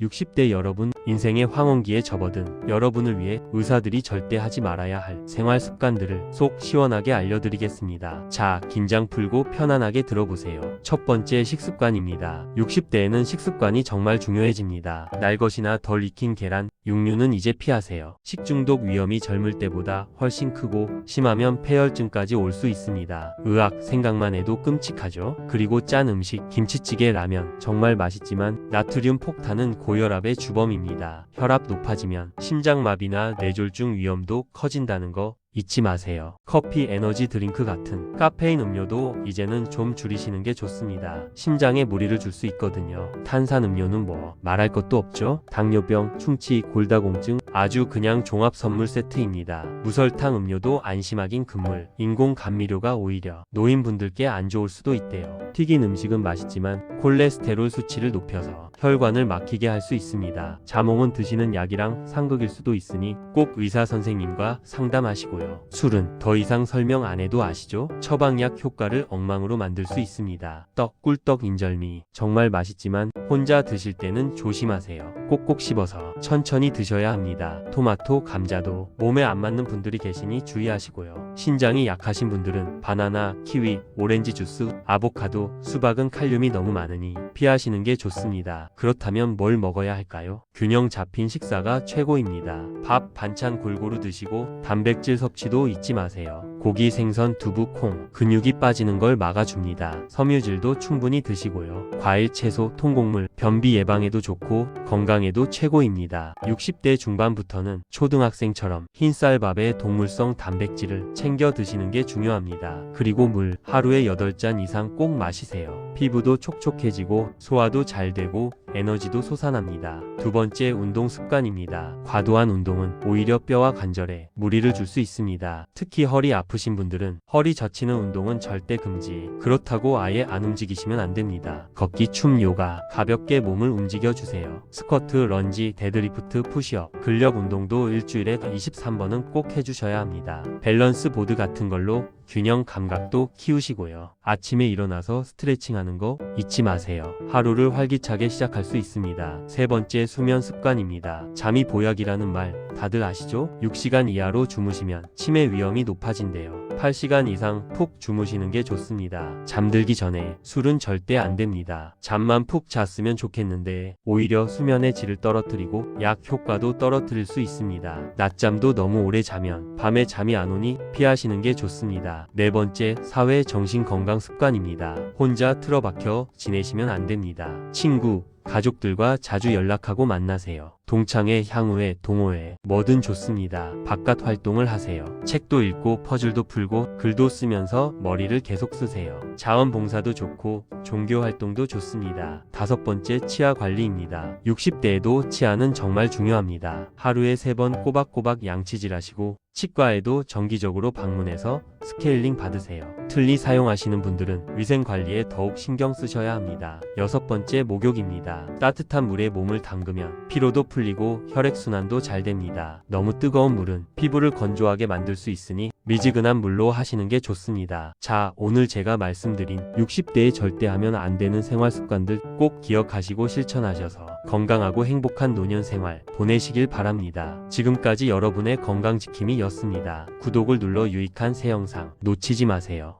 60대 여러분, 인생의 황혼기에 접어든 여러분을 위해 의사들이 절대 하지 말아야 할 생활 습관들을 속 시원하게 알려드리겠습니다. 자, 긴장 풀고 편안하게 들어보세요. 첫 번째 식습관입니다. 60대에는 식습관이 정말 중요해집니다. 날 것이나 덜 익힌 계란, 육류는 이제 피하세요. 식중독 위험이 젊을 때보다 훨씬 크고 심하면 폐혈증까지 올 수 있습니다. 의학 생각만 해도 끔찍하죠. 그리고 짠 음식, 김치찌개, 라면 정말 맛있지만 나트륨 폭탄은 고혈압의 주범입니다. 혈압 높아지면 심장마비나 뇌졸중 위험도 커진다는 거 잊지 마세요. 커피, 에너지 드링크 같은 카페인 음료도 이제는 좀 줄이시는 게 좋습니다. 심장에 무리를 줄 수 있거든요. 탄산 음료는 뭐 말할 것도 없죠. 당뇨병, 충치, 골다공증 아주 그냥 종합 선물 세트입니다. 무설탕 음료도 안심하긴 금물, 인공 감미료가 오히려 노인분들께 안 좋을 수도 있대요. 튀긴 음식은 맛있지만 콜레스테롤 수치를 높여서 혈관을 막히게 할 수 있습니다. 자몽은 드시는 약이랑 상극일 수도 있으니 꼭 의사 선생님과 상담하시고요. 술은 더 이상 설명 안 해도 아시죠? 처방약 효과를 엉망으로 만들 수 있습니다. 떡, 꿀떡, 인절미 정말 맛있지만 혼자 드실 때는 조심하세요. 꼭꼭 씹어서 천천히 드셔야 합니다. 토마토, 감자도 몸에 안 맞는 분들이 계시니 주의하시고요. 신장이 약하신 분들은 바나나, 키위, 오렌지 주스, 아보카도, 수박은 칼륨이 너무 많으니 피하시는 게 좋 습니다. 그렇다면 뭘 먹어야 할까요? 균형 잡힌 식사가 최고입니다. 밥, 반찬 골고루 드시고 단백질 섭취도 잊지 마세요. 고기, 생선, 두부, 콩, 근육이 빠지는 걸 막아줍니다. 섬유질도 충분히 드시고요. 과일, 채소, 통곡물, 변비 예방에도 좋고 건강에도 최고입니다. 60대 중반부터는 초등학생처럼 흰쌀밥에 동물성 단백질을 챙겨 드시는 게 중요합니다. 그리고 물 하루에 8잔 이상 꼭 마시세요. 피부도 촉촉해지고 소화도 잘 되고 에너지도 솟아납니다. 두 번째 운동 습관입니다. 과도한 운동은 오히려 뼈와 관절에 무리를 줄 수 있습니다. 특히 허리 아프신 분들은 허리 젖히는 운동은 절대 금지. 그렇다고 아예 안 움직이시면 안 됩니다. 걷기, 춤, 요가 가볍게 몸을 움직여 주세요. 스쿼트, 런지, 데드리프트, 푸시업, 근력 운동도 일주일에 23번은 꼭 해주셔야 합니다. 밸런스 보드 같은 걸로 균형 감각도 키우시고요. 아침에 일어나서 스트레칭 하는 거 잊지 마세요. 하루를 활기차게 시작할 수 있습니다. 세 번째 수면 습관입니다. 잠이 보약이라는 말 다들 아시죠? 6시간 이하로 주무시면 치매 위험이 높아진대요. 8시간 이상 푹 주무시는 게 좋습니다. 잠들기 전에 술은 절대 안 됩니다. 잠만 푹 잤으면 좋겠는데 오히려 수면의 질을 떨어뜨리고 약 효과도 떨어뜨릴 수 있습니다. 낮잠도 너무 오래 자면 밤에 잠이 안 오니 피하시는 게 좋습니다. 네 번째 사회 정신 건강 습관입니다. 혼자 틀어박혀 지내시면 안 됩니다. 친구, 가족들과 자주 연락하고 만나세요. 동창회, 향후회, 동호회, 뭐든 좋습니다. 바깥 활동을 하세요. 책도 읽고 퍼즐도 풀고 글도 쓰면서 머리를 계속 쓰세요. 자원봉사도 좋고 종교 활동도 좋습니다. 다섯 번째 치아 관리입니다. 60대에도 치아는 정말 중요합니다. 하루에 세 번 꼬박꼬박 양치질 하시고 치과에도 정기적으로 방문해서 스케일링 받으세요. 틀니 사용하시는 분들은 위생 관리에 더욱 신경 쓰셔야 합니다. 여섯 번째 목욕입니다. 따뜻한 물에 몸을 담그면 피로도 풀리고 혈액순환도 잘 됩니다. 너무 뜨거운 물은 피부를 건조하게 만들 수 있으니 미지근한 물로 하시는 게 좋습니다. 자, 오늘 제가 말씀드린 60대에 절대 하면 안 되는 생활 습관들 꼭 기억하시고 실천하셔서 건강하고 행복한 노년 생활 보내시길 바랍니다. 지금까지 여러분의 건강 지킴이 였습니다. 구독을 눌러 유익한 새 영상 놓치지 마세요.